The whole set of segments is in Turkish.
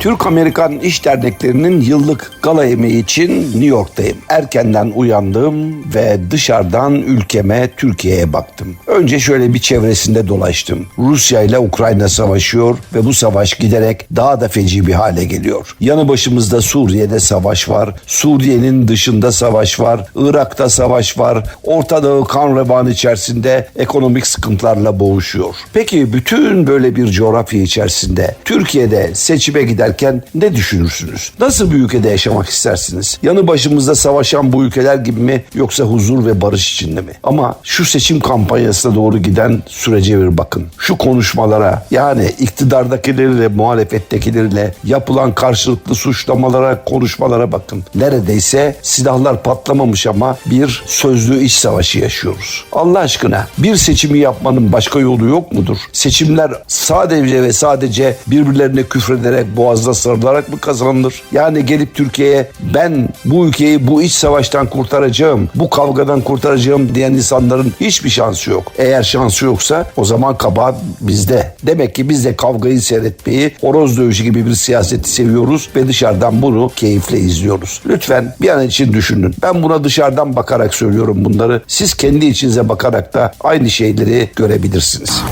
Türk-Amerikan İş Derneklerinin yıllık gala yemeği için New York'tayım. Erkenden uyandım ve dışarıdan ülkeme Türkiye'ye baktım. Önce şöyle bir çevresinde dolaştım. Rusya ile Ukrayna savaşıyor ve bu savaş giderek daha da feci bir hale geliyor. Yanı başımızda Suriye'de savaş var. Suriye'nin dışında savaş var. Irak'ta savaş var. Orta Doğu kan revan içerisinde ekonomik sıkıntılarla boğuşuyor. Peki bütün böyle bir coğrafya içerisinde Türkiye'de seçime giderken ne düşünürsünüz? Nasıl bir ülkede yaşamak istersiniz? Yanı başımızda savaşan bu ülkeler gibi mi yoksa huzur ve barış içinde mi? Ama şu seçim kampanyasına doğru giden sürece bir bakın. Şu konuşmalara yani iktidardakilerle muhalefettekilerle yapılan karşılıklı suçlamalara konuşmalara bakın. Neredeyse silahlar patlamamış ama bir sözlü iç savaşı yaşıyoruz. Allah aşkına bir seçimi yapmanın başka yolu yok mudur? Seçimler sadece ve sadece birbirlerine küfrederek boğazda sarılarak mı kazanılır? Yani gelip Türkiye'ye ben bu ülkeyi bu iç savaştan kurtaracağım, bu kavgadan kurtaracağım diyen insanların hiçbir şansı yok. Eğer şansı yoksa o zaman kabahat bizde. Demek ki biz de kavgayı seyretmeyi, horoz dövüşü gibi bir siyaseti seviyoruz ve dışarıdan bunu keyifle izliyoruz. Lütfen bir an için düşünün. Ben buna dışarıdan bakarak söylüyorum bunları. Siz kendi içinize bakarak da aynı şeyleri görebilirsiniz.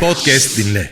Podcast dinle.